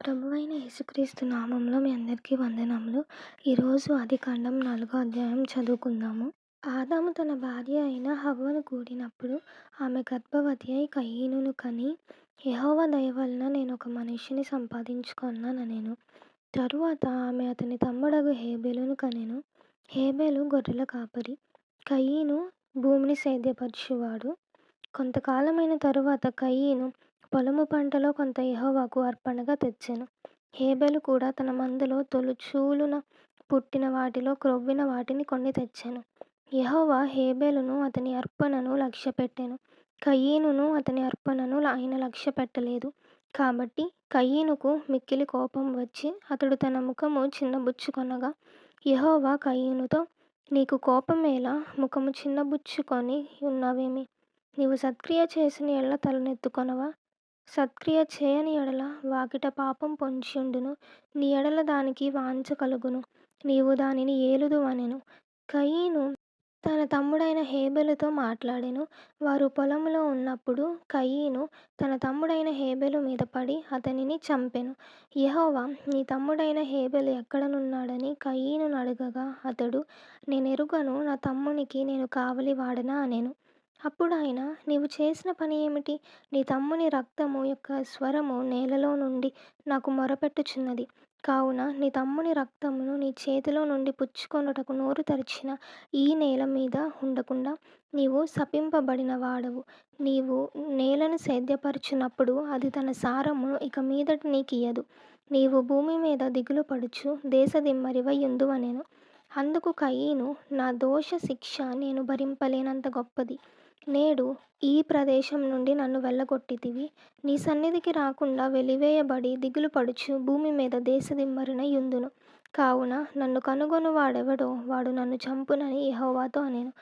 ప్రభువైన యేసుక్రీస్తు నామంలో మీ అందరికీ వందనములు. ఈరోజు అది ఆదికాండం నాలుగో అధ్యాయం చదువుకుందాము. ఆదాము తన భార్య అయిన హవ్వను కూడినప్పుడు ఆమె గర్భవతి అయి కయ్యీనును కని, యహోవ దయ వలన నేను ఒక మనిషిని సంపాదించుకున్నాను నేను తరువాత ఆమె అతని తమ్ముడగు హేబెలును కనెను. హేబెలు గొర్రెల కాపరి, కయ్యను భూమిని సేద్యపరిచేవాడు కొంతకాలమైన తరువాత కయ్యను పొలము పంటలో కొంత యెహోవాకు అర్పణగా తెచ్చెను. హేబెలు కూడా తన మందలో తొలుచూలున పుట్టిన వాటిలో క్రొవ్విన వాటిని కొన్ని తెచ్చెను. యెహోవా హేబెలును అతని అర్పణను లక్ష్యపెట్టెను. కయీనును అతని అర్పణను ఆయన లక్ష్యపెట్టలేదు. కాబట్టి కయీనుకు మిక్కిలి కోపం వచ్చి అతడు తన ముఖము చిన్నబుచ్చుకొనగా, యెహోవా కయీనుతో, నీకు కోపమేలా? ముఖము చిన్నబుచ్చుకొని యున్నావేమి? నీవు సత్క్రియ చేసిన యెడల తలనెత్తుకొనవా? సత్క్రియ చేయని యెడల వాకిట పాపం పొంచియుండును. నీ యెడల దానికి వాంఛ కలుగును. నీవు దానిని ఏలుదువనెను. కయీను తన తమ్ముడైన హేబెలుతో మాట్లాడెను. వారు పొలంలో ఉన్నప్పుడు కయీను తన తమ్ముడైన హేబెలు మీద పడి అతనిని చంపెను. యహోవా నీ తమ్ముడైన హేబెలు ఎక్కడనున్నాడని కయీను నడగగా అతడు, నేనెరుగను నా తమ్మునికి నేను కావలి వాడనా అనెను. అప్పుడాయన, నీవు చేసిన పని ఏమిటి? నీ తమ్ముని రక్తము యొక్క స్వరము నేలలో నుండి నాకు మొరపెట్టుచున్నది. కావున నీ తమ్ముని రక్తమును నీ చేతిలో నుండి పుచ్చుకొనుటకు నోరు తెరిచిన ఈ నేల మీద ఉండకుండా నీవు శపింపబడిన వాడవు. నీవు నేలను సేద్యపరచునప్పుడు అది తన సారమును ఇక మీదట నీకియ్యదు. నీవు భూమి మీద దిగులు పడుచు దేశదిమ్మరివై ఉందువనేను అందుకు కయీను, నా దోష శిక్ష నేను భరింపలేనంత గొప్పది. నేడు ఈ ప్రదేశం నుండి నన్ను వెళ్ళగొట్టితివి. నీ సన్నిధికి రాకుండా వెలివేయబడి దిగులుపడుచు భూమిమీద దేశదిమ్మరిన యుందును. కావున నన్ను కనుగొను వాడెవడో వాడు నన్ను చంపునని యహోవాతో అనేను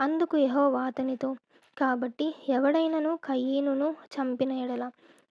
అందుకు యహోవా అతనితో, కాబట్టి ఎవడైనను కయ్యీనును చంపిన ఎడల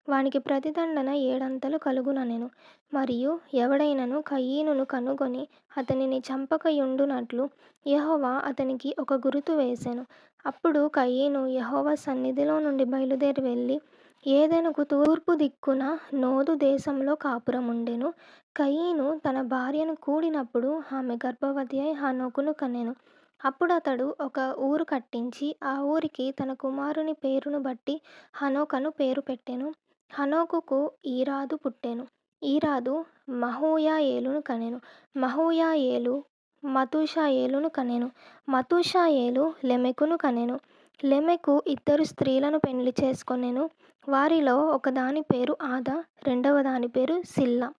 వానికి ప్రతిదండన ఏడంతలు కలుగుననెను. మరియు ఎవడైనను కయీనును కనుగొని అతనిని చంపకయుండునట్లు యెహోవా అతనికి ఒక గురుతు వేసెను. అప్పుడు కయీను యెహోవా సన్నిధిలో నుండి బయలుదేరి వెళ్ళి ఏదెనుకు తూర్పు దిక్కున నోదు దేశంలో కాపురముండెను. కయీను తన భార్యను కూడినప్పుడు ఆమె గర్భవతి అయి హనోకును కనెను. అప్పుడు అతడు ఒక ఊరు కట్టించి ఆ ఊరికి తన కుమారుని పేరును బట్టి హనోకను పేరు పెట్టెను. హనోకుకు ఈరాదు పుట్టెను. ఈరాదు మహూయాయేలును కనెను. మహూయాయేలు మతూషాయేలును కనెను. మతూషాయేలు లెమెకును కనెను. లెమెకు ఇద్దరు స్త్రీలను పెండ్లి చేసుకొనెను. వారిలో ఒకదాని పేరు ఆదా, రెండవదాని పేరు సిల్లా.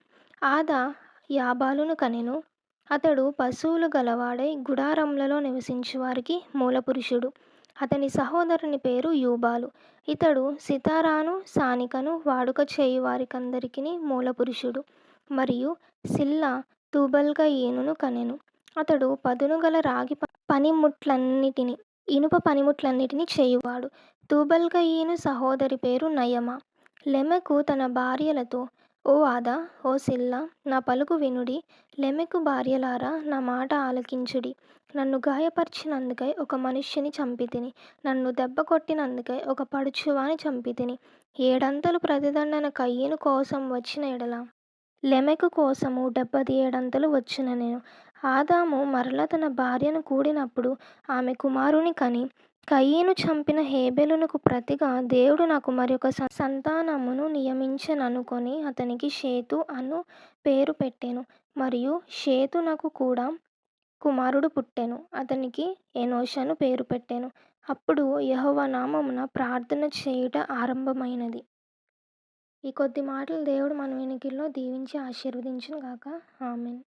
ఆదా యాబాలును కనెను. అతడు పశువులు గలవాడై గుడారములలో నివసించు వారికి మూలపురుషుడు. అతని సహోదరుని పేరు యూబాలు. ఇతడు సితారాను సానికను వాడుక చేయు వారికందరికిని మూలపురుషుడు. మరియు సిల్లా తూబల్కయీనును కనెను. అతడు పదునుగల రాగి పనిముట్లన్నిటిని, ఇనుప పనిముట్లన్నిటిని చేయువాడు. తూబల్కయీను సహోదరి పేరు నయమ లెమెకు తన భార్యలతో, ఓ ఆదా, ఓ సిల్లా, నా పలుకు వినుడి. లెమెకు భార్యలారా, నా మాట ఆలకించుడి. నన్ను గాయపరిచినందుకై ఒక మనుష్యుని చంపితిని. నన్ను దెబ్బ కొట్టినందుకై ఒక పడుచువాని చంపితిని. ఏడంతలు ప్రతిదండన కయ్యను కోసం వచ్చిన ఎడల లెమెకు కోసము డెబ్బది ఏడంతలు వచ్చిన నేను ఆదాము మరల తన భార్యను కూడినప్పుడు ఆమె కుమారుని కని, కయీను చంపిన హేబెలునకు ప్రతిగా దేవుడు నాకు మరొక సంతానమును నియమించననుకొని అతనికి షేతు అను పేరు పెట్టాను మరియు షేతునకు కూడా కుమారుడు పుట్టెను. అతనికి ఎనోషను పేరు పెట్టాను అప్పుడు యెహోవా నామమున ప్రార్థన చేయుట ఆరంభమైనది. ఈ కొద్ది మాటలు దేవుడు మన వెనుకల్లో దీవించి ఆశీర్వదించును గాక. ఆమెన్